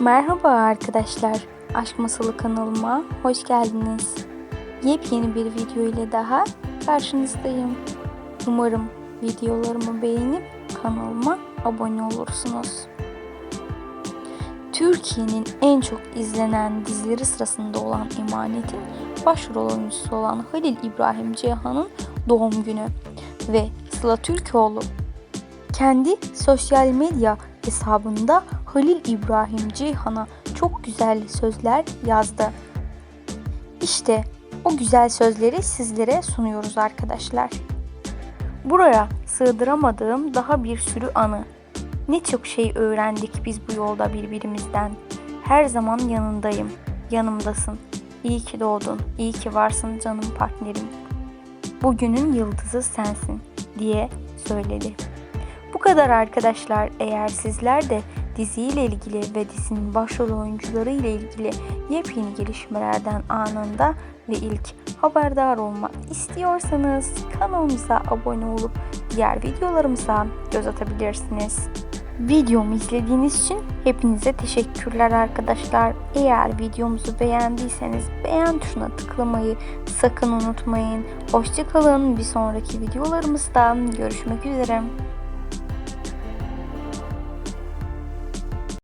Merhaba arkadaşlar. Aşk Masalı kanalıma hoş geldiniz. Yepyeni bir video ile daha karşınızdayım. Umarım videolarımı beğenip kanalıma abone olursunuz. Türkiye'nin en çok izlenen dizileri sırasında olan Emanet'in başrol oyuncusu olan Halil İbrahim Ceyhan'ın doğum günü ve Sıla Türkoğlu kendi sosyal medya hesabında Halil İbrahim Ceyhan'a çok güzel sözler yazdı. İşte o güzel sözleri sizlere sunuyoruz arkadaşlar. Buraya sığdıramadığım daha bir sürü anı. Ne çok şey öğrendik biz bu yolda birbirimizden. Her zaman yanındayım, yanımdasın. İyi ki doğdun, iyi ki varsın canım partnerim. Bugünün yıldızı sensin diye söyledi. Bu kadar arkadaşlar. Eğer sizler de diziyle ilgili ve dizinin başrol oyuncuları ile ilgili yepyeni gelişmelerden anında ve ilk haberdar olmak istiyorsanız kanalımıza abone olup diğer videolarımıza göz atabilirsiniz. Videomu izlediğiniz için hepinize teşekkürler arkadaşlar. Eğer videomuzu beğendiyseniz beğen tuşuna tıklamayı sakın unutmayın. Hoşçakalın. Bir sonraki videolarımızda görüşmek üzere.